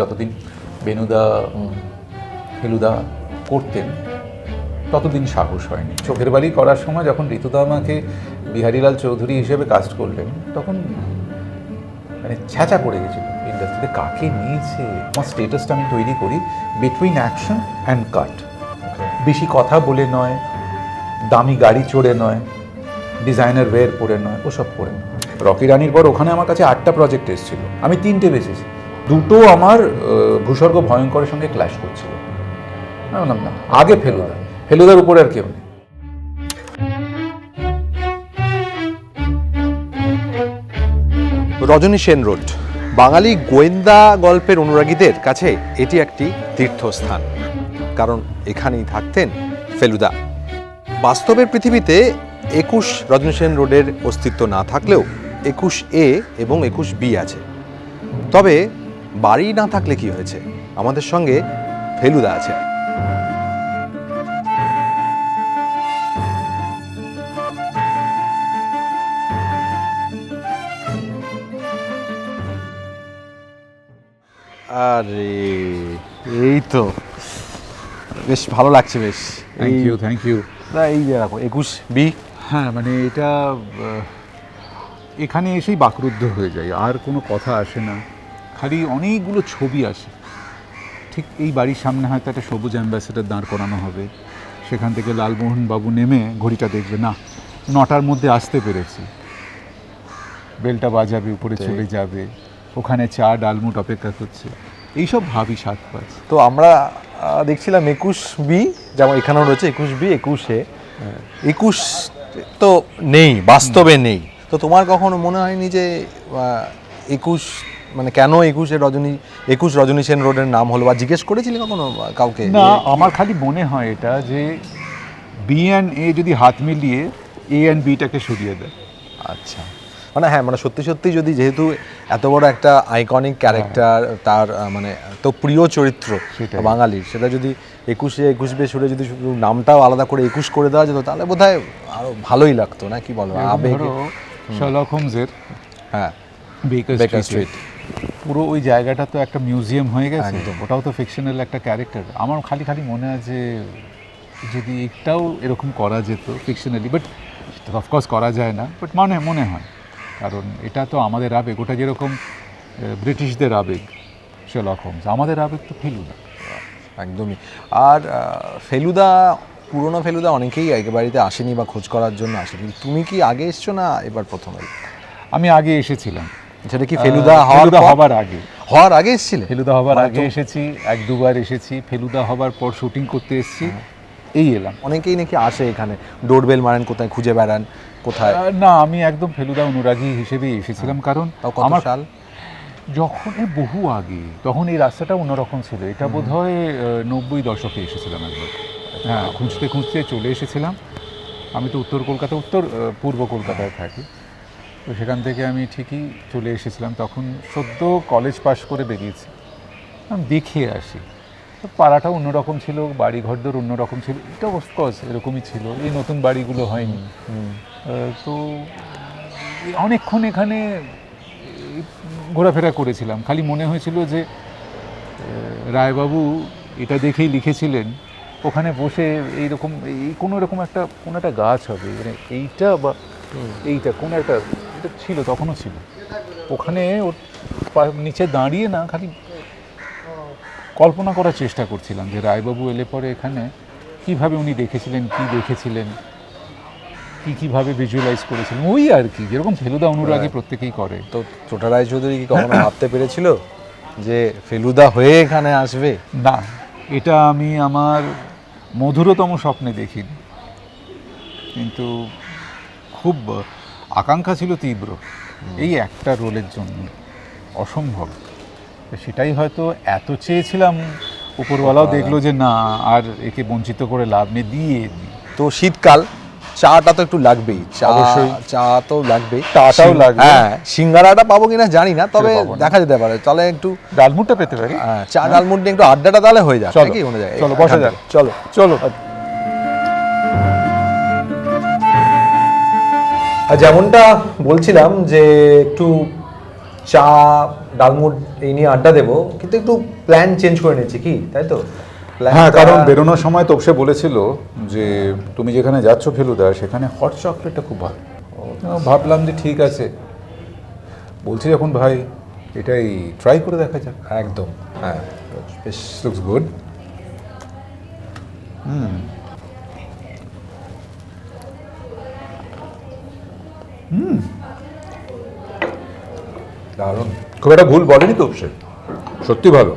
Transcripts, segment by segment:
যতদিন বেনুদা ফেলুদা করতেন, ততদিন সাহস হয়নি। চোখের বালি করার সময় যখন ঋতুদা আমাকে বিহারীলাল চৌধুরী হিসেবে কাস্ট করলেন, তখন মানে ছ্যাঁচা পড়ে গেছিল। ইন্ডাস্ট্রিতে কাকে নিয়েছে? আমার স্টেটাসটা আমি তৈরি করি বিটুইন অ্যাকশন অ্যান্ড কাট বেশি কথা বলে নয়, দামি গাড়ি চড়ে নয় ডিজাইনার ওয়্যার পরে নয়, ওসব পরে নয়। রকি রানির পর ওখানে আমার কাছে আটটা প্রজেক্ট এসেছিল। আমি তিনটে বেঁচেছি দুটো আমার ভূস্বর্গ ভয়ঙ্করের সঙ্গে ক্ল্যাশ করছিল। না, আগে ফেলুদা। ফেলুদার উপরে আর কেউ নেই। রজনী সেন রোড, বাঙালি গোয়েন্দা গল্পের অনুরাগীদের কাছে এটি একটি তীর্থস্থান। কারণ এখানেই থাকতেন ফেলুদা। বাস্তবের পৃথিবীতে একুশ রজনী সেন রোডের অস্তিত্ব না থাকলেও একুশ এ এবং একুশ বি আছে। তবে বাড়ি না থাকলে কি হয়েছে? আমাদের সঙ্গে ফেলুদা আছে। আরে এই তো। বেশ ভালো লাগছে বেশ। থ্যাংক ইউ থ্যাংক ইউ না এই যে রাখো একুশ বি। হ্যাঁ মানে এটা এখানে এসেই বাকরুদ্ধ হয়ে যায় আর কোনো কথা আসে না। খালি অনেকগুলো ছবি আসে। ঠিক এই বাড়ির সামনে হয়তো একটা সবুজ অ্যাম্বাসেডার দাঁড় করানো হবে। সেখান থেকে লালমোহন বাবু নেমে ঘড়িটা দেখবে না নটার মধ্যে আসতে পেরেছি। বেলটা বাজাবে উপরে চলে যাবে। ওখানে চা ডালমুট অপেক্ষা করছে। এইসব ভাবি সাত পাঁচ। তো আমরা দেখছিলাম একুশ বি যেমন এখানেও রয়েছে একুশ বি একুশে। একুশ তো নেই বাস্তবে নেই। তো তোমার কখনো মনে হয়নি যে একুশ মানে কেন একুশে রজনী একুশ রজনী সেন রোডের নাম হলো বা জিজ্ঞেস করেছিলে কখনো কাউকে? না আমার খালি মনে হয় এটা যে বি অ্যান্ড এ যদি হাত মিলিয়ে এ অ্যান্ড বিটাকে সরিয়ে দেয়। আচ্ছা। মানে হ্যাঁ মানে সত্যি সত্যি যদি যেহেতু এত বড় একটা আইকনিক ক্যারেক্টার তার মানে তো প্রিয় চরিত্র। বাঙালির সেটা যদি একুশে একুশ বে সুরে যদি শুধু নামটাও আলাদা করে একুশ করে দেওয়া যেত তাহলে বোধহয় আরও ভালোই লাগতো না কি বলো? আবেগে। হোমসের হ্যাঁ। বেকার স্ট্রিট পুরো ওই জায়গাটা তো একটা মিউজিয়াম হয়ে গেছে। ওটাও তো ফিকশনাল একটা ক্যারেক্টার আমার খালি খালি মনে হয় যে যদি এটাও এরকম করা যেত ফিকশনালি বাট অফকোর্স করা যায় না বাট মনে মনে হয়। কারণ এটা তো আমাদের আবেগ ওটা যেরকম ব্রিটিশদের আবেগ শার্লক হোমস আমাদের আবেগ তো ফেলুদা। একদমই। আর ফেলুদা পুরনো ফেলুদা অনেকেই একেবারেতে আসেনি বা খোঁজ করার জন্য আসেনি। তুমি কি আগে এসছো না এবার প্রথমে? আমি আগে এসেছিলাম। সেটা কি ফেলুদা হওয়ার হবার আগে। হওয়ার আগে এসেছিলে? ফেলুদা হবার মানে আগে এসেছি এক দুবার এসেছি ফেলুদা হবার পর শুটিং করতে এসেছি এই এলাম। অনেকেই নাকি আসে এখানে ডোরবেল মারেন কোথায় খুঁজে বেড়ান কোথায়? না আমি একদম ফেলুদা অনুরাগী হিসেবেই এসেছিলাম কারণ তাও কত আমার সাল? যখন এ বহু আগে তখন এই রাস্তাটা অন্যরকম ছিল। এটা বোধ হয় নব্বই দশকে এসেছিলাম একবার। হ্যাঁ খুঁজতে খুঁজতে চলে এসেছিলাম। আমি তো উত্তর কলকাতা উত্তর পূর্ব কলকাতায় থাকি। তো সেখান থেকে আমি ঠিকই চলে এসেছিলাম। তখন সদ্য কলেজ পাশ করে বেরিয়েছি। আমি দেখে আসি। তো পাড়াটা অন্যরকম ছিল বাড়ি ঘরদোর অন্যরকম ছিল। এটা অফকোর্স এরকমই ছিল। এই নতুন বাড়িগুলো হয়নি। তো অনেকক্ষণ এখানে ঘোরাফেরা করেছিলাম। খালি মনে হয়েছিল যে রায়বাবু এটা দেখেই লিখেছিলেন ওখানে বসে এইরকম এই কোনো রকম একটা কোনো একটা গাছ হবে। মানে এইটা বা এইটা কোনো একটা এটা ছিল তখনও ছিল। ওখানে ওর নিচে দাঁড়িয়ে না খালি কল্পনা করার চেষ্টা করছিলাম যে রায়বাবু এলে পরে এখানে কীভাবে উনি দেখেছিলেন কি দেখেছিলেন কি কীভাবে ভিজুয়ালাইজ করেছিলেন ওই আর কি যেরকম ফেলুদা অনুরাগী প্রত্যেকেই করে। তো ছোটা রায়চৌধুরী কি কখনো ভাবতে পেরেছিল যে ফেলুদা হয়ে এখানে আসবে? না এটা আমি আমার মধুরতম স্বপ্নে দেখিনি। কিন্তু খুব আকাঙ্ক্ষা ছিল তীব্র। এই একটা রোলের জন্য। অসম্ভব। তো সেটাই হয়তো এত চেয়েছিলাম। উপরওয়ালাও দেখল যে না আর একে বঞ্চিত করে লাভ নেই দিয়ে তো শীতকাল চাটা তো একটু লাগবেই। চা চা তো লাগবেই। চাটাও লাগবে। হ্যাঁ সিঙ্গারাটা পাবো কিনা জানি না তবে। দেখা যেতে পারে। তাহলে একটু ডালমুটটা পেতে পারি। হ্যাঁ, চা ডালমুট নিয়ে একটু আড্ডাটা তাহলে হয়ে যাক চলো, নাকি কোনো জায়গায় চলো, বসা যাক। চলো। চলো। যেমনটা বলছিলাম যে একটু চা ডালমুড এই নিয়ে আড্ডা দেবো কিন্তু একটু প্ল্যান চেঞ্জ করে নিয়েছি কি? তাই তো? হ্যাঁ কারণ বেরোনোর সময় তোপসে বলেছিল যে তুমি যেখানে যাচ্ছ ফেলুদা সেখানে হট চকলেটটা খুব ভালো। ভাবলাম যে ঠিক আছে। বলছি যখন ভাই এটাই ট্রাই করে দেখা যাক। একদম। হ্যাঁ বেশ লুকস গুড দারুণ। খুব একটা ভুল বলেনি তোপসে সত্যি ভালো।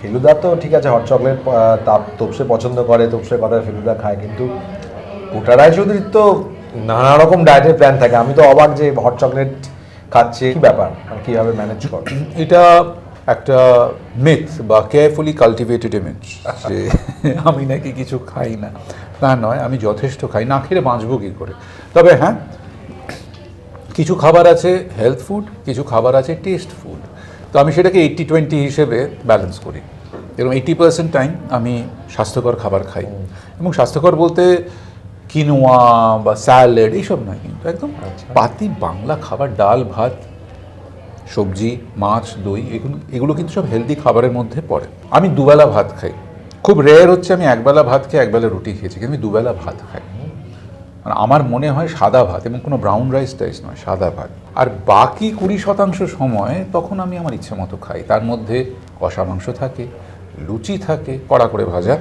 ফেলুদা তো ঠিক আছে হট চকলেট তাপ তোপসে পছন্দ করে তোপসে কথা ফেলুদা খায় কিন্তু গোটা রায়চৌধুরীর তো নানা রকম ডায়েটের প্ল্যান থাকে। আমি তো অবাক যে হট চকলেট খাচ্ছে কি ব্যাপার? আর কীভাবে ম্যানেজ করে? এটা একটা মিথ বা কেয়ারফুলি কাল্টিভেটেড ইমেজ যে আমি নাকি কিছু খাই না। তা নয় আমি যথেষ্ট খাই। না খেলে বাঁচবো কী করে? তবে হ্যাঁ কিছু খাবার আছে হেলথ ফুড কিছু খাবার আছে টেস্ট ফুড তো আমি সেটাকে এইট্টি টোয়েন্টি হিসেবে ব্যালেন্স করি। এবং এইটি পার্সেন্ট টাইম আমি স্বাস্থ্যকর খাবার খাই। এবং স্বাস্থ্যকর বলতে কিনোয়া বা স্যালাড এইসব নয় কিন্তু একদম পাতি বাংলা খাবার ডাল ভাত সবজি মাছ দই এগুলো এগুলো কিন্তু সব হেলদি খাবারের মধ্যে পড়ে। আমি দুবেলা ভাত খাই। খুব রেয়ার হচ্ছে আমি একবেলা ভাত খেয়ে একবেলা রুটি খেয়েছি কিন্তু আমি দুবেলা ভাত খাই। মানে আমার মনে হয় সাদা ভাত এবং কোনো ব্রাউন রাইস টাইস নয় সাদা ভাত। আর বাকি কুড়ি শতাংশ সময় তখন আমি আমার ইচ্ছে মতো খাই। তার মধ্যে কষা মাংস থাকে লুচি থাকে কড়া করে ভাজা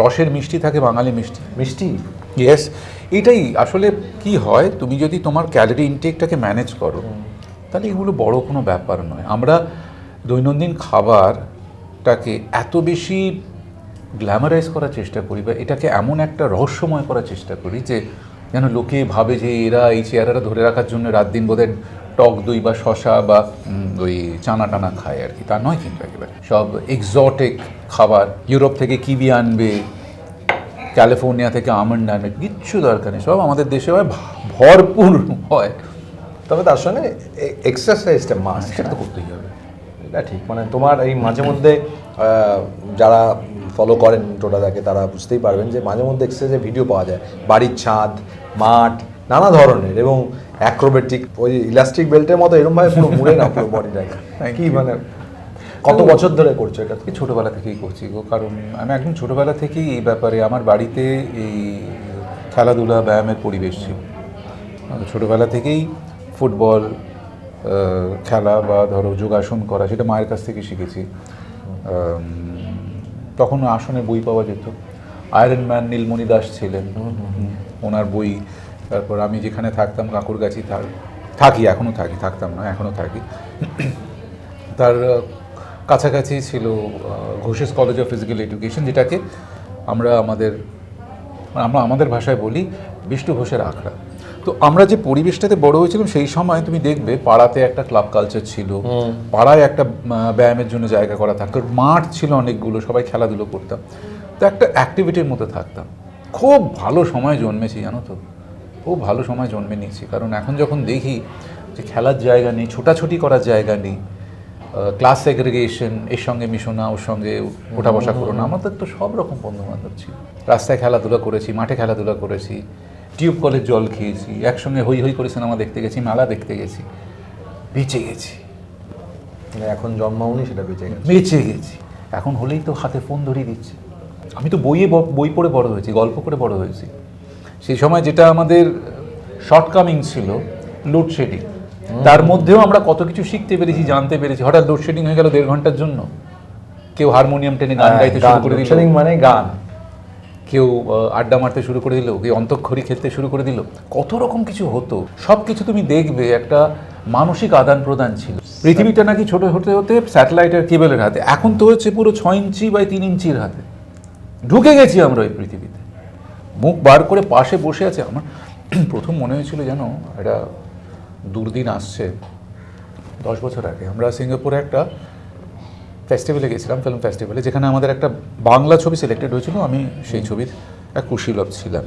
রসের মিষ্টি থাকে বাঙালি মিষ্টি। মিষ্টি? ইয়েস এটাই আসলে কি হয় তুমি যদি তোমার ক্যালোরি ইনটেকটাকে ম্যানেজ করো তাহলে এগুলো বড় কোনো ব্যাপার নয়। আমরা দৈনন্দিন খাবারটাকে এত বেশি গ্ল্যামারাইজ করার চেষ্টা করি বা এটাকে এমন একটা রহস্যময় করার চেষ্টা করি যে যেন লোকে ভাবে যে এরা এই চেহারাটা ধরে রাখার জন্য রাত দিন বোধহয় টক দই বা শশা বা ওই চানা টানা খায় আর কি। তা নয় কিন্তু একেবারে। সব এক্সটিক খাবার। ইউরোপ থেকে কিবি আনবে ক্যালিফোর্নিয়া থেকে আমন্ড আনবে কিচ্ছু দরকার নেই। সব আমাদের দেশে হয় ভরপুর হয়। তবে তার সঙ্গে এক্সারসাইজটা মাস সেটা তো করতেই হবে। এটা ঠিক। মানে তোমার এই মাঝে মধ্যে যারা ফলো করেন টোটাদাকে তারা বুঝতেই পারবেন যে মাঝে মধ্যে এক্সারসাইজের ভিডিও পাওয়া যায়। বাড়ির ছাদ মাঠ নানা ধরনের এবং অ্যাক্রোবেটিক ওই ইলাস্টিক বেল্টের মতো এরকম ভাবে পুরো মুড়ে না পুরো বডিটাকে কি মানে কত বছর ধরে করছ এটা? এই ছোটোবেলা থেকেই করছি গো কারণ আমি একদম ছোটোবেলা থেকেই এই ব্যাপারে আমার বাড়িতে এই খেলাধুলা ব্যায়ামের পরিবেশ ছিল। ছোটোবেলা থেকেই ফুটবল খেলা বা ধরো যোগাসন করা সেটা মায়ের কাছ থেকে শিখেছি। তখন আসনে বই পাওয়া যেত। আয়রন ম্যান নীলমণি দাস ছিলেন। ওনার বই তারপর আমি যেখানে থাকতাম কাকুর গাছি থাক থাকি এখনও থাকি থাকতাম না এখনও থাকি। তার কাছাকাছি ছিল Ghosh's college of physical education যেটাকে আমরা আমাদের আমরা আমাদের ভাষায় বলি বিষ্ণু ঘোষের আখড়া। তো আমরা যে পরিবেশটাতে বড় হয়েছিলাম সেই সময় তুমি দেখবে পাড়াতে একটা ক্লাব কালচার ছিল। পাড়ায় একটা ব্যায়ামের জন্য জায়গা করা থাকতো। মাঠ ছিল অনেকগুলো সবাই খেলাধুলো করতাম। তো একটা অ্যাক্টিভিটির মধ্যে থাকতাম। খুব ভালো সময় জন্মেছি জানো তো? খুব ভালো সময় জন্মে নিয়েছি। কারণ এখন যখন দেখি যে খেলার জায়গা নেই ছোটাছুটি করার জায়গা নেই ক্লাস সেগ্রিগেশন এর সঙ্গে মিশো না ওর সঙ্গে ওঠা বসা করো না আমাদের তো সব রকম বন্ধু বান্ধব ছিল। রাস্তায় খেলাধুলা করেছি মাঠে খেলাধুলা করেছি। টিউব কলের জল খেয়েছি একসঙ্গে হই হই করে সিনেমা দেখতে গেছি মেলা দেখতে গেছি বেঁচে গেছি। মানে এখন জন্মাওনি সেটা বেঁচে গেছে। বেঁচে গেছি। এখন হলেই তো হাতে ফোন ধরিয়ে দিচ্ছে। আমি তো বইয়ে বই পড়ে বড় হয়েছি গল্প করে বড় হয়েছি। সেই সময় যেটা আমাদের শর্টকামিং ছিল লোডশেডিং তার মধ্যেও আমরা কত কিছু শিখতে পেরেছি জানতে পেরেছি। হঠাৎ লোডশেডিং হয়ে গেল দেড় ঘণ্টার জন্য। কেউ হারমোনিয়াম টেনে গান হ্যাঁ, গাইতে শুরু করে দিল। মানে গান। কেউ আড্ডা মারতে শুরু করে দিল, কেউ অন্তঃক্ষরী খেলতে শুরু করে দিল, কত রকম কিছু হতো। সব কিছু তুমি দেখবে, একটা মানসিক আদান প্রদান ছিল। পৃথিবীটা নাকি ছোট হতে হতে স্যাটেলাইটের কেবলের হাতে, এখন তো হচ্ছে পুরো ছয় ইঞ্চি বাই তিন ইঞ্চির হাতে। ঢুকে গেছি আমরা ওই পৃথিবীতে। মুখ বার করে পাশে বসে আছে আমার। প্রথম মনে হয়েছিল যেন একটা দুর্দিন আসছে। দশ বছর আগে আমরা সিঙ্গাপুরে একটা ফেস্টিভ্যালে গেছিলাম ফিল্ম ফেস্টিভ্যালে যেখানে আমাদের একটা বাংলা ছবি সিলেক্টেড হয়েছিল আমি সেই ছবির এক কুশীলভ ছিলাম।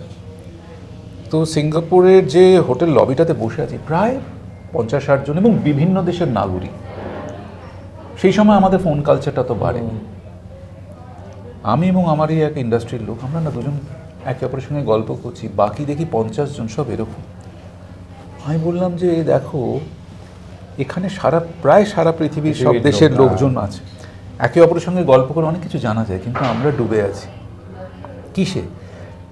তো সিঙ্গাপুরের যে হোটেল লবিটাতে বসে আছি প্রায় পঞ্চাশ ষাট জন এবং বিভিন্ন দেশের নাগরিক। সেই সময় আমাদের ফোন কালচারটা তো বাড়েনি আমি এবং আমারই এক ইন্ডাস্ট্রির লোক আমরা না দুজন একে অপরের সঙ্গে গল্প করছি বাকি দেখি পঞ্চাশ জন সব এরকম। আমি বললাম যে দেখো এখানে সারা প্রায় সারা পৃথিবীর সব দেশের লোকজন আছে। একে অপরের সঙ্গে গল্প করে অনেক কিছু জানা যায় কিন্তু আমরা ডুবে আছি। কিসে?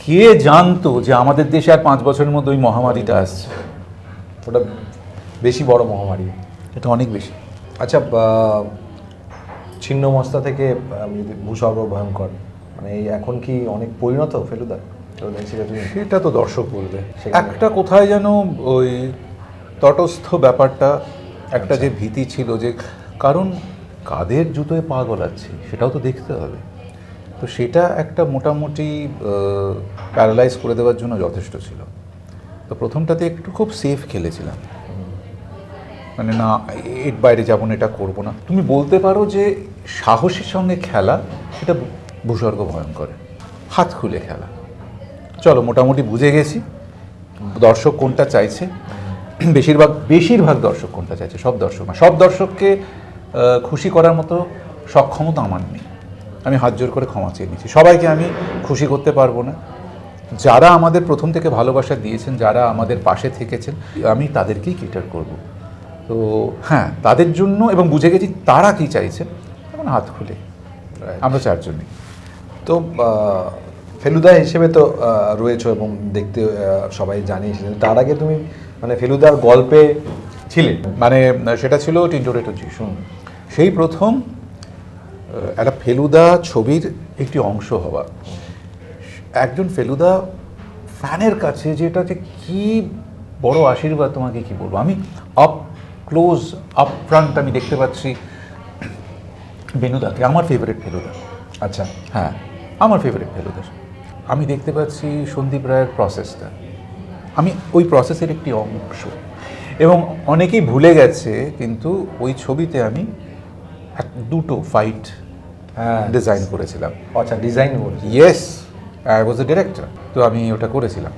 কে জানতো যে আমাদের দেশে আর পাঁচ বছরের মধ্যে ওই মহামারীটা আসছে? ওটা বেশি বড় মহামারী। এটা অনেক বেশি। আচ্ছা ছিন্ন মস্তা থেকে যদি ভূস্বর্গ ভয়ঙ্কর মানে এই এখন কি অনেক পরিণত ফেলুদা? সেটা তো দর্শক বলবে। একটা কোথায় যেন ওই তটস্থ ব্যাপারটা একটা যে ভীতি ছিল যে কারণ কাদের জুতোয় পা গলাচ্ছে সেটাও তো দেখতে হবে। তো সেটা একটা মোটামুটি প্যারালাইজ করে দেওয়ার জন্য যথেষ্ট ছিল। তো প্রথমটাতে একটু খুব সেফ খেলেছিলাম। মানে না, এর বাইরে যাব না, এটা করব না। তুমি বলতে পারো যে সাহসের সঙ্গে খেলা, সেটা ভূস্বর্গ ভয়ঙ্কর হাত খুলে খেলা। চলো, মোটামুটি বুঝে গেছি। দর্শক কোনটা চাইছে? বেশিরভাগ বেশিরভাগ দর্শক কোনটা চাইছে? সব দর্শক সব দর্শককে খুশি করার মতো সক্ষমতা আমার নেই। আমি হাত জোর করে ক্ষমা চেয়ে নিচ্ছি। সবাইকে আমি খুশি করতে পারব না। যারা আমাদের প্রথম থেকে ভালোবাসা দিয়েছেন যারা আমাদের পাশে থেকেছেন আমি তাদেরকেই কেটার করব। তো হ্যাঁ তাদের জন্য এবং বুঝে গেছি তারা কি চাইছেন এখন হাত খুলে। আমরা চারজনই তো ফেলুদা হিসেবে তো রয়েছো এবং দেখতে সবাই জানে কিন্তু তার আগে তুমি মানে ফেলুদার গল্পে ছিলে। মানে সেটা ছিল টিন্টোরেটো যিশু সেই প্রথম একটা ফেলুদা ছবির একটি অংশ হওয়া। একজন ফেলুদা ফ্যানের কাছে যেটা যে কি বড় আশীর্বাদ তোমাকে কি বলব? আমি আপ ক্লোজ আপ ফ্রন্ট আমি দেখতে পাচ্ছি বেনুদাকে, আমার ফেভারিট ফেলুদা। আচ্ছা হ্যাঁ আমার ফেভারিট ফেলুদা। আমি দেখতে পাচ্ছি সন্দীপ রায়ের প্রসেসটা আমি ওই প্রসেসের একটি অংশ। এবং অনেকেই ভুলে গেছে, কিন্তু ওই ছবিতে আমি দুটো ফাইট হ্যাঁ। ডিজাইন করেছিলাম। আচ্ছা design yes I was a director তো আমি ওটা করেছিলাম।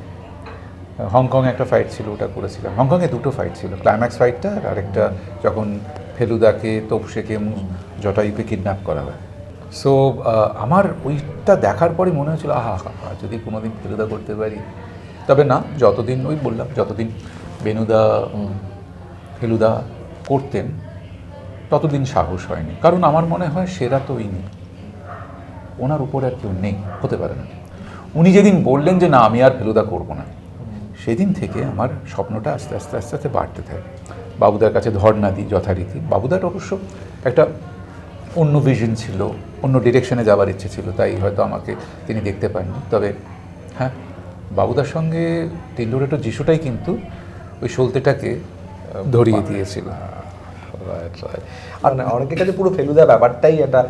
হংকং একটা ফাইট ছিল ওটা করেছিলাম। হংকংয়ে দুটো ফাইট ছিল ক্লাইম্যাক্স ফাইটটা আর আরেকটা যখন ফেলুদাকে তোপসেকে জটাইপে কিডন্যাপ করা হয়। সো আমার ওইটা দেখার পরে মনে হয়েছিল আহা আহা, যদি কোনোদিন ফেলুদা করতে পারি। তবে না যতদিন ওই বললাম যতদিন বেনুদা ফেলুদা করতেন ততদিন সাহস হয়নি। কারণ আমার মনে হয় সেরা তো ইনি। ওনার উপরে আর কেউ নেই হতে পারে না। উনি যেদিন বললেন যে না আমি আর ফেলুদা করব না। সেদিন থেকে আমার স্বপ্নটা আস্তে আস্তে আস্তে আস্তে বাড়তে থাকে। বাবুদার কাছে ধর্ণা দিই যথারীতি। বাবুদার অবশ্য একটা অন্য ভিশন ছিল অন্য ডিরেকশনে যাওয়ার ইচ্ছে ছিল তাই হয়তো আমাকে তিনি দেখতে পাননি। তবে হ্যাঁ বাবুদার সঙ্গে টিন্ডোরেটো যিশুটাই কিন্তু ওই সলতেটাকে ধরিয়ে দিয়েছিল। আর না, অনেকের কাছে পুরো ফেলুদা ব্যাপারটাই একটা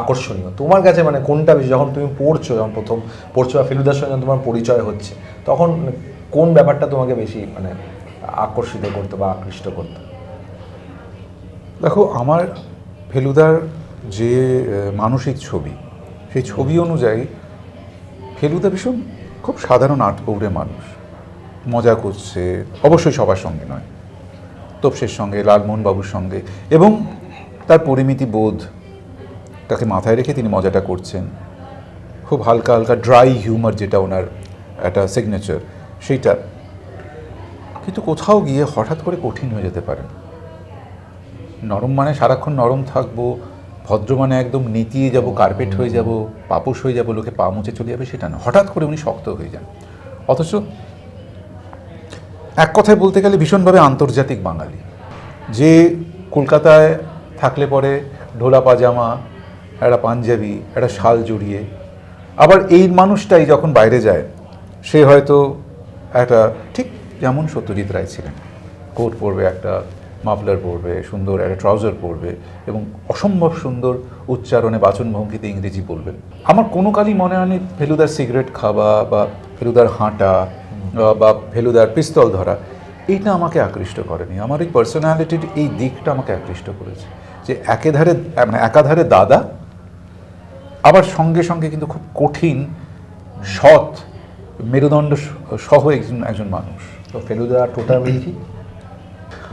আকর্ষণীয়। তোমার কাছে মানে কোনটা বেশি? যখন তুমি পড়ছো যখন প্রথম পড়ছো বা ফেলুদার সঙ্গে তোমার পরিচয় হচ্ছে তখন কোন ব্যাপারটা তোমাকে বেশি মানে আকর্ষিত করতো বা আকৃষ্ট করতো? দেখো আমার ফেলুদার যে মানসিক ছবি সেই ছবি অনুযায়ী ফেলুদা ভীষণ খুব সাধারণ আটপৌরে মানুষ। মজা করছে অবশ্যই সবার সঙ্গে নয়। তপসের সঙ্গে, লালমোহনবাবুর সঙ্গে এবং তার পরিমিতি বোধ, তাকে মাথায় রেখে তিনি মজাটা করছেন। খুব হালকা হালকা ড্রাই হিউমার যেটা ওনার একটা সিগনেচার সেইটা। কিন্তু কোথাও গিয়ে হঠাৎ করে কঠিন হয়ে যেতে পারেন নরম মানে সারাক্ষণ নরম থাকব, ভদ্র মানে একদম নেতিয়ে যাব কার্পেট হয়ে যাব, পাপোশ হয়ে যাব, লোকে পা মুছে চলে যাবে, সেটা না। হঠাৎ করে উনি শক্ত হয়ে যান। অথচ এক কথায় বলতে গেলে ভীষণভাবে আন্তর্জাতিক বাঙালি। যে কলকাতায় থাকলে পরে ঢোলা পাজামা, একটা পাঞ্জাবি, একটা শাল জড়িয়ে, আবার এই মানুষটাই যখন বাইরে যায়, সে হয়তো একটা ঠিক যেমন সত্যজিৎ রায় ছিলেন। কোট পরবে একটা, মাফলার পরবে, সুন্দর একটা ট্রাউজার পরবে এবং অসম্ভব সুন্দর উচ্চারণে বাচনভঙ্গিতে ইংরেজি বলবেন। আমার কোনো কালই মনে হয়নি ফেলুদার সিগারেট খাওয়া বা ফেলুদার হাঁটা বা- ফেলুদার পিস্তল ধরা এইটা আমাকে আকৃষ্ট করেনি। আমার এই পার্সোনালিটির এই দিকটা আমাকে আকৃষ্ট করেছে। যে একেধারে মানে একাধারে দাদা আবার সঙ্গে সঙ্গে কিন্তু খুব কঠিন সৎ মেরুদণ্ড সহ একজন একজন মানুষ। তো ফেলুদা টোটাল মিল কি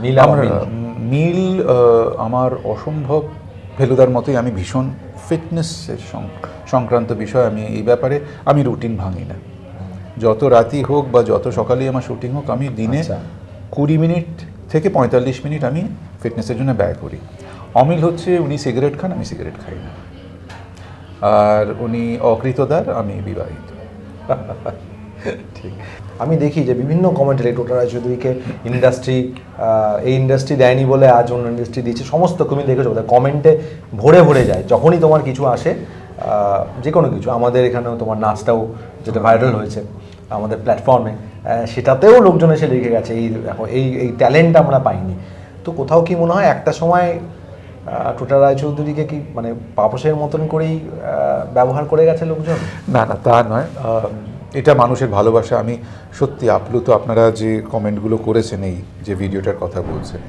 মিল আমার মিল। আমার অসম্ভব ফেলুদার মতোই আমি ভীষণ ফিটনেসের সংক্রান্ত বিষয় আমি এই ব্যাপারে আমি রুটিন ভাঙি না। যত রাতি হোক বা যত সকালেই আমার শুটিং হোক আমি দিনে আচ্ছা। কুড়ি মিনিট থেকে পঁয়তাল্লিশ মিনিট আমি ফিটনেসের জন্য ব্যয় করি। অমিল হচ্ছে উনি সিগারেট খান আমি সিগারেট খাই না। আর উনি অকৃতদার আমি বিবাহিত। ঠিক। আমি দেখি যে বিভিন্ন কমেন্টারি টোটা রায়চৌধুরীকে ইন্ডাস্ট্রি এই ইন্ডাস্ট্রি দেয়নি বলে আজ অন্য ইন্ডাস্ট্রি দিচ্ছে সমস্ত তুমি দেখেছ কমেন্টে ভরে ভরে যায়। যখনই তোমার কিছু আসে যে কোনো কিছু আমাদের এখানেও তোমার নাচটাও যেটা ভাইরাল হয়েছে। আমাদের প্ল্যাটফর্মে সেটাতেও লোকজন এসে লিখে গেছে, এই এই এই ট্যালেন্ট আমরা পাইনি। তো কোথাও কি মনে হয় একটা সময় টোটা রায়চৌধুরীকে কি মানে পাপসের মতন করেই ব্যবহার করে গেছে লোকজন? না না, তা নয়। এটা মানুষের ভালোবাসা। আমি সত্যি আপ্লুত আপনারা যে কমেন্টগুলো করেছেন এই যে ভিডিওটার কথা বলছেন,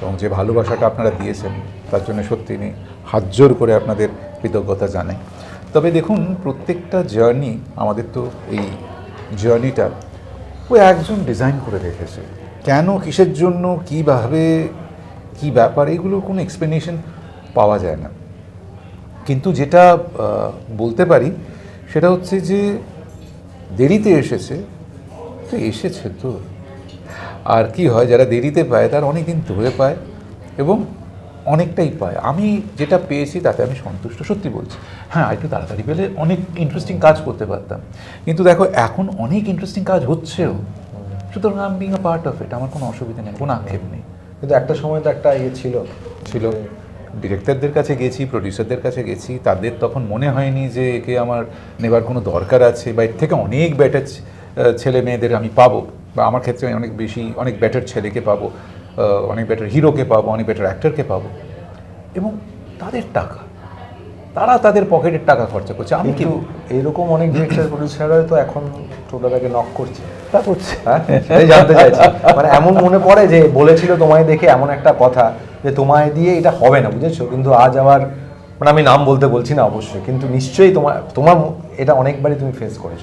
এবং যে ভালোবাসাটা আপনারা দিয়েছেন, তার জন্য সত্যি আমি হাত করে আপনাদের কৃতজ্ঞতা জানাই। তবে দেখুন, প্রত্যেকটা জার্নি আমাদের তো এই জার্নিটা ও একজন ডিজাইন করে রেখেছে। কেন, কিসের জন্য, কীভাবে, কী ব্যাপার, এগুলোর কোনো এক্সপ্লেনেশন পাওয়া যায় না। কিন্তু যেটা বলতে পারি, সেটা হচ্ছে যে, দেরিতে এসেছে, তো এসেছে তো। আর কি হয়, যারা দেরিতে পায়, তার অনেক দিন ধরে পায় এবং অনেকটাই পায়। আমি যেটা পেয়েছি তাতে আমি সন্তুষ্ট, সত্যি বলছি। হ্যাঁ একটু তাড়াতাড়ি পেলে অনেক ইন্টারেস্টিং কাজ করতে পারতাম। কিন্তু দেখো, এখন অনেক ইন্টারেস্টিং কাজ হচ্ছেও, সুতরাং আমি being a part of it আমার কোনো অসুবিধা নেই, কোনো আক্ষেপ নেই। কিন্তু একটা সময় তো একটা ইয়ে ছিল ছিল। ডিরেক্টরদের কাছে গেছি প্রডিউসারদের কাছে গেছি, তাদের তখন মনে হয়নি যে একে আমার নেবার কোনো দরকার আছে, বা এর থেকে অনেক বেটার ছেলে মেয়েদের আমি পাবো, বা আমার ক্ষেত্রে অনেক বেশি, অনেক বেটার ছেলেকে পাবো। অনেক বেটার হিরোকে পাবো অনেক বেটার অ্যাক্টরকে পাবো। এবং তাদের টাকা তারা তাদের পকেটের টাকা খরচা করছে। আমি কিন্তু এরকম অনেক ডিরেক্টর প্রডিউসাররা তো এখন টোটাটাকে নক করছে। তা করছে। হ্যাঁ? জানতে চাইছি। মানে এমন মনে পড়ে যে বলেছিল তোমায় দেখে এমন একটা কথা যে তোমায় দিয়ে এটা হবে না বুঝেছ? কিন্তু আজ আবার মানে আমি নাম বলতে বলছি না অবশ্যই কিন্তু নিশ্চয়ই তোমার তোমার এটা অনেকবারই তুমি ফেস করেছ।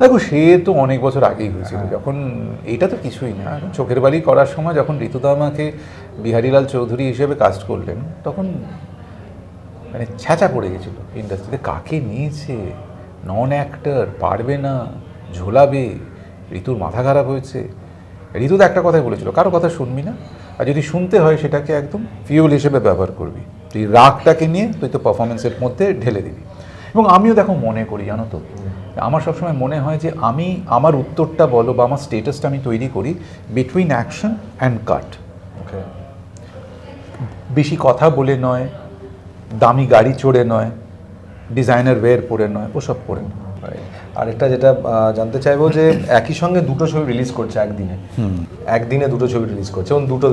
দেখো সে তো অনেক বছর আগেই হয়েছিল। যখন এটা তো কিছুই না। চোখের বাড়ি করার সময় যখন ঋতুদা আমাকে বিহারীলাল চৌধুরী হিসেবে কাস্ট করলেন তখন মানে ছ্যাঁচা পড়ে গেছিল ইন্ডাস্ট্রিতে কাকে নিয়েছে? নন অ্যাক্টর পারবে না ঝোলাবে ঋতুর মাথা খারাপ হয়েছে। ঋতু তো একটা কথাই বলেছিল কারও কথা শুনবি না আর যদি শুনতে হয় সেটাকে একদম ফিউল হিসেবে ব্যবহার করবি। তুই রাগটাকে নিয়ে তুই তো পারফরমেন্সের মধ্যে ঢেলে দিবি। এবং আমিও দেখো মনে করি জানো তো আমার সবসময় মনে হয় যে আমি আমার উত্তরটা বলো বা আমার স্টেটাসটা আমি তৈরি করি between action and cut okay বেশি কথা বলে নয় দামি গাড়ি চড়ে নয় ডিজাইনার ওয়্যার পরে নয় ওসব পরে নয়। আরেকটা যেটা জানতে চাইব যে একই সঙ্গে দুটো ছবি রিলিজ করছে একদিনে। একদিনে দুটো ছবি রিলিজ করছে এবং দুটো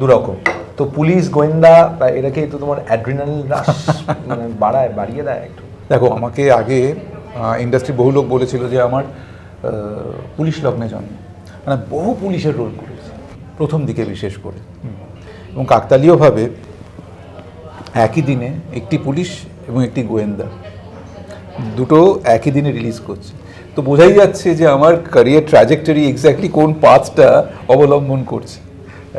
দুরকম। তো পুলিশ গোয়েন্দা এরা তো তোমার অ্যাড্রিনাল রাশ মানে বাড়ায় বাড়িয়ে দেয় একটু? দেখো আমাকে আগে ইন্ডাস্ট্রি বহু লোক বলেছিল যে আমার পুলিশ লগ্নে জন্ম। মানে বহু পুলিশের রোল করেছি। প্রথম দিকে বিশেষ করে। এবং কাকতালীয়ভাবে একই দিনে একটি পুলিশ এবং একটি গোয়েন্দা দুটো একই দিনে রিলিজ করছে। তো বোঝাই যাচ্ছে যে আমার ক্যারিয়ার ট্র্যাজেক্টরি এক্স্যাক্টলি কোন পাথটা অবলম্বন করছে।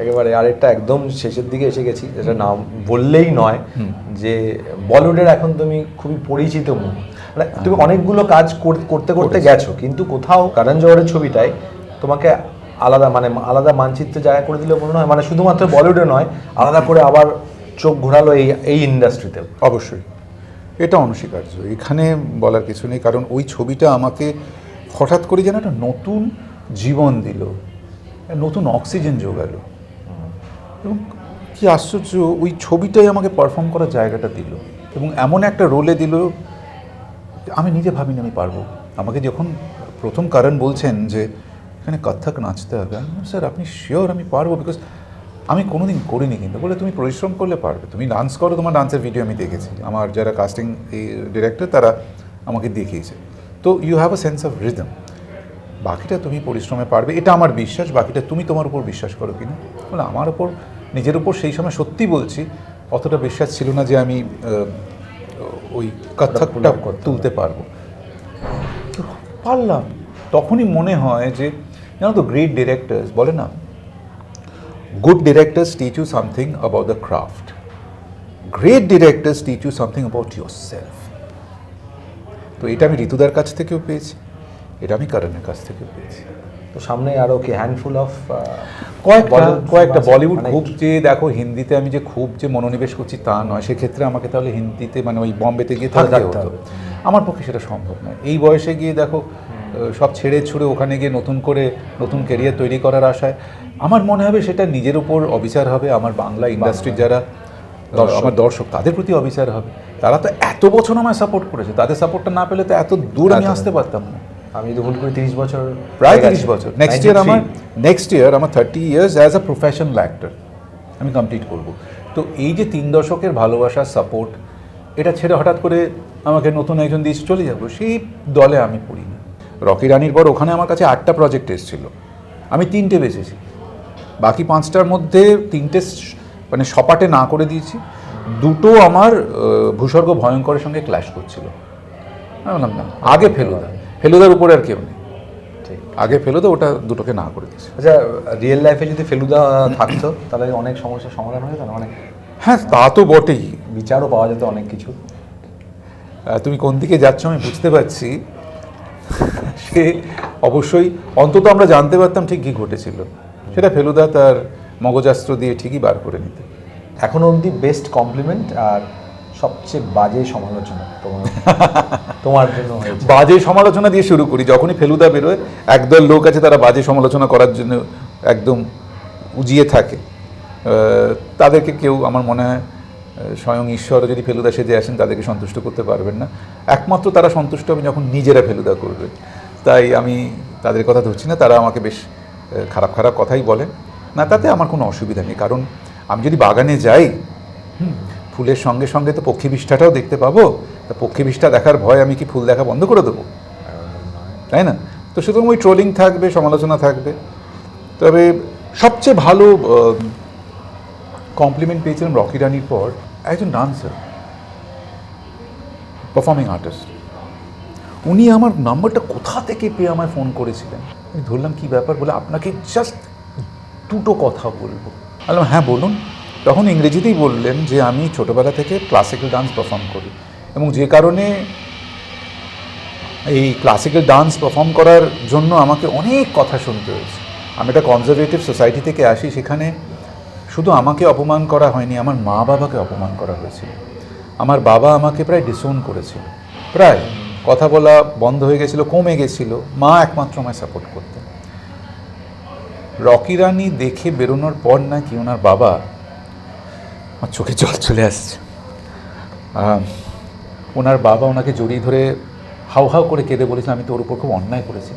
একেবারে আরেকটা একদম শেষের দিকে এসে গেছি যেটা নাম বললেই নয় যে বলিউডের এখন তুমি খুবই পরিচিত মুখ। মানে তুমি অনেকগুলো কাজ কর- করতে করতে গেছো কিন্তু কোথাও কারণ জোহরের ছবিটায় তোমাকে আলাদা মানে আলাদা মানচিত্রে জায়গা করে দিলে মনে হয় মানে শুধুমাত্র বলিউডে নয় আলাদা করে আবার চোখ ঘোরালো এই এই ইন্ডাস্ট্রিতে অবশ্যই। এটা অনস্বীকার্য। এখানে বলার কিছু নেই কারণ ওই ছবিটা আমাকে হঠাৎ করে যেন একটা নতুন জীবন দিল নতুন অক্সিজেন যোগালো। এবং কি আশ্চর্য ওই ছবিটাই আমাকে পারফর্ম করার জায়গাটা দিল এবং এমন একটা রোলে দিল আমি নিজে ভাবিনি আমি পারব। আমাকে যখন প্রথম কারণ বলছেন যে, এখানে কত্থক নাচতে হবে স্যার, আপনি শিওর আমি পারব বিকজ আমি কোনোদিন করিনি কিন্তু। বলে, তুমি পরিশ্রম করলে পারবে। তুমি ডান্স করো, তোমার ডান্সের ভিডিও আমি দেখেছি। আমার যারা কাস্টিং ডিরেক্টর তারা আমাকে দেখিয়েছে। তো you have a sense of rhythm বাকিটা তুমি পরিশ্রমে পারবে। এটা আমার বিশ্বাস, বাকিটা তুমি তোমার উপর বিশ্বাস করো কিনা বলে, আমার উপর, নিজের উপর সেই সময় সত্যি বলছি, অতটা বিশ্বাস ছিল না যে আমি ওই কত্থকটা তুলতে পারব। পারলাম। তখনই মনে হয় যে, জানো তো গ্রেট ডিরেক্টর্স বলে না? Good directors teach you something about the craft great directors teach you something about yourself তো এটা আমি ঋতুদার কাছ থেকেও পেয়েছি। এটা আমি কারণের কাছ থেকেও পেয়েছি। তো সামনে আরও কি হ্যান্ডফুল অফ কয়েকটা কয়েকটা বলিউড খুব যে দেখো হিন্দিতে আমি যে খুব যে মনোনিবেশ করছি তা নয়। সেক্ষেত্রে আমাকে তাহলে হিন্দিতে মানে ওই বম্বেতে গিয়ে থাকতে হতো। আমার পক্ষে সেটা সম্ভব নয়। এই বয়সে গিয়ে দেখো সব ছেড়ে ছুড়ে ওখানে গিয়ে নতুন করে নতুন ক্যারিয়ার তৈরি করার আশায় আমার মনে হবে সেটা নিজের উপর অবিচার হবে। আমার বাংলা ইন্ডাস্ট্রির যারা আমার দর্শক তাদের প্রতি অবিচার হবে। তারা তো এত বছর আমায় সাপোর্ট করেছে। তাদের সাপোর্টটা না পেলে তো এত দূর আমি আসতে পারতাম না। আমি যদি ভুল করি তিরিশ বছর প্রায় তিরিশ বছর। নেক্সট ইয়ার আমার নেক্সট ইয়ার আমার thirty years as a professional actor আমি কমপ্লিট করব। তো এই যে তিন দশকের ভালোবাসা সাপোর্ট এটা ছেড়ে হঠাৎ করে আমাকে নতুন একজন দিয়ে চলে যাব। সেই দলে আমি পড়ি না। রকি রানির পর ওখানে আমার কাছে আটটা প্রজেক্ট এসেছিল। আমি তিনটে বেঁচেছি। বাকি পাঁচটার মধ্যে তিনটে মানে সপাটে না করে দিয়েছি। দুটো আমার ভূস্বর্গ ভয়ঙ্করের সঙ্গে ক্ল্যাশ করছিল। আমি বললাম না আগে ফেলুদার উপরে আর কেউ নেই। ঠিক। আগে ফেলুদা ওটা দুটোকে না করে দিয়েছে। আচ্ছা রিয়েল লাইফে যদি ফেলুদা থাকতো তাহলে অনেক সমস্যার সমাধান হয়ে যেত অনেক হ্যাঁ তা তো বটেই। বিচারও পাওয়া যেত অনেক কিছু। তুমি কোন দিকে যাচ্ছ আমি বুঝতে পারছি। সে অবশ্যই অন্তত আমরা জানতে পারতাম ঠিক কী ঘটেছিল। সেটা ফেলুদা তার মগজাস্ত্র দিয়ে ঠিকই বার করে নিতে। এখনও অবধি বেস্ট কমপ্লিমেন্ট আর সবচেয়ে বাজে সমালোচনা তোমার তোমার জন্য বাজে সমালোচনা দিয়ে শুরু করি। যখনই ফেলুদা বেরোয় একদল লোক আছে তারা বাজে সমালোচনা করার জন্য একদম উজিয়ে থাকে। তাদেরকে কেউ আমার মনে হয় স্বয়ং ঈশ্বর যদি ফেলুদা সেজে আসেন তাদেরকে সন্তুষ্ট করতে পারবেন না। একমাত্র তারা সন্তুষ্ট হবে যখন নিজেরা ফেলুদা করবে। তাই আমি তাদের কথা ধরছি না। তারা আমাকে বেশ খারাপ খারাপ কথাই বলেন। না তাতে আমার কোনো অসুবিধা নেই। কারণ আমি যদি বাগানে যাই হুম, ফুলের সঙ্গে সঙ্গে তো পক্ষী বিষ্ঠাটাও দেখতে পাবো। তা পক্ষী বিষ্ঠা দেখার ভয় আমি কি ফুল দেখা বন্ধ করে দেবো? তাই না? তো সুতরাং ওই ট্রোলিং থাকবে, সমালোচনা থাকবে। তবে সবচেয়ে ভালো কমপ্লিমেন্ট পেয়েছিলাম রকি রানির পর একজন ডান্সার পারফর্মিং আর্টিস্ট উনি আমার নাম্বারটা কোথা থেকে পেয়ে আমায় ফোন করেছিলেন? আমি ধরলাম, কি ব্যাপার? বলে, আপনাকে জাস্ট দুটো কথা বলব। বললাম হ্যাঁ বলুন। তখন ইংরেজিতেই বললেন যে, আমি ছোটোবেলা থেকে ক্লাসিক্যাল ডান্স পারফর্ম করি এবং যে কারণে এই ক্লাসিক্যাল ডান্স পারফর্ম করার জন্য আমাকে অনেক কথা শুনতে হয়েছে। আমি একটা কনজারভেটিভ সোসাইটি থেকে আসি, সেখানে শুধু আমাকে অপমান করা হয়নি, আমার মা বাবাকে অপমান করা হয়েছিল। আমার বাবা আমাকে প্রায় ডিসোন করেছিল। প্রায় কথা বলা বন্ধ হয়ে গেছিল, কমে গেছিল, মা একমাত্র আমায় সাপোর্ট করতেন। রকি রানি দেখে বেরোনোর পর নাকি ওনার বাবা আমার চোখে জল চলে আসছে। ওনার বাবা ওনাকে জড়িয়ে ধরে হাউ হাউ করে কেঁদে বলেছেন আমি তোর উপর খুব অন্যায় করেছি।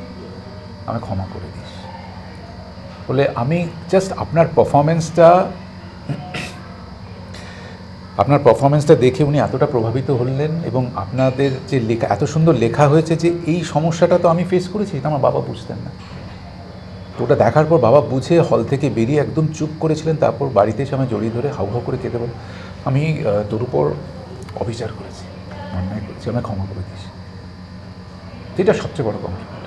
আমি ক্ষমা করে দিস। বলে, আমি জাস্ট আপনার পারফরমেন্সটা আপনার পারফরমেন্সটা দেখে উনি এতটা প্রভাবিত হলেন এবং আপনাদের যে লেখা, এত সুন্দর লেখা হয়েছে যে এই সমস্যাটা তো আমি ফেস করেছি, এটা আমার বাবা বুঝতেন না। তো ওটা দেখার পর বাবা বুঝে হল থেকে বেরিয়ে একদম চুপ করেছিলেন, তারপর বাড়িতে এসে আমায় জড়িয়ে ধরে হাউ হাউ করে কেঁদে বল, আমি তোর উপর অবিচার করেছি, অন্যায় করেছি, আমায় ক্ষমা করে দিস। এটা সবচেয়ে বড় কমপ্লিমেন্ট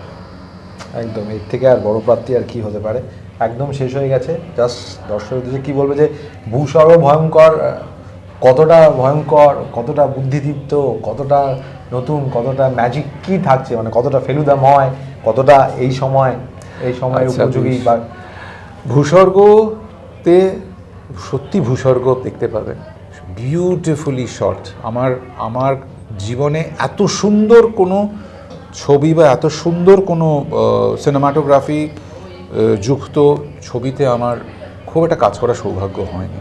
একদম, এর থেকে আর বড় প্রাপ্তি আর কি হতে পারে? একদম শেষ হয়ে গেছে। জাস্ট দর্শক উদ্দেশ্যে কি বলবে যে ভূস্বর্গ ভয়ঙ্কর কতটা ভয়ঙ্কর, কতটা বুদ্ধিদীপ্ত, কতটা নতুন, কতটা ম্যাজিক কি থাকছে? মানে কতটা ফেলুদা ফেলুদাময়, কতটা এই সময় এই সময় আচ্ছা, উপযোগী। বা ভূস্বর্গতে সত্যি ভূস্বর্গ দেখতে পাবেন। বিউটিফুলি শর্ট আমার আমার জীবনে এত সুন্দর কোনো ছবি বা এত সুন্দর কোনো সিনেমাটোগ্রাফি যুক্ত ছবিতে আমার খুব একটা কাজ করার সৌভাগ্য হয়নি।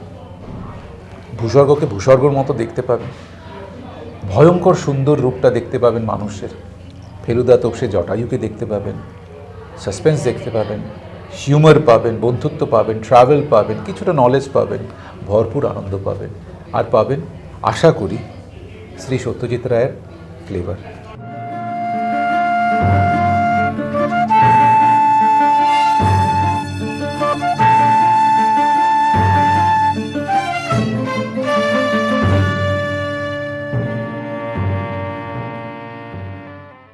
ভূস্বর্গকে ভূস্বর্গর মতো দেখতে পাবেন। ভয়ঙ্কর সুন্দর রূপটা দেখতে পাবেন মানুষের। ফেলুদা তোপসে জটায়ুকে দেখতে পাবেন। সাসপেন্স দেখতে পাবেন হিউমার পাবেন, বন্ধুত্ব পাবেন ট্রাভেল পাবেন, কিছুটা নলেজ পাবেন, ভরপুর আনন্দ পাবেন। আর পাবেন, আশা করি, শ্রী সত্যজিৎ রায়ের ফ্লেভার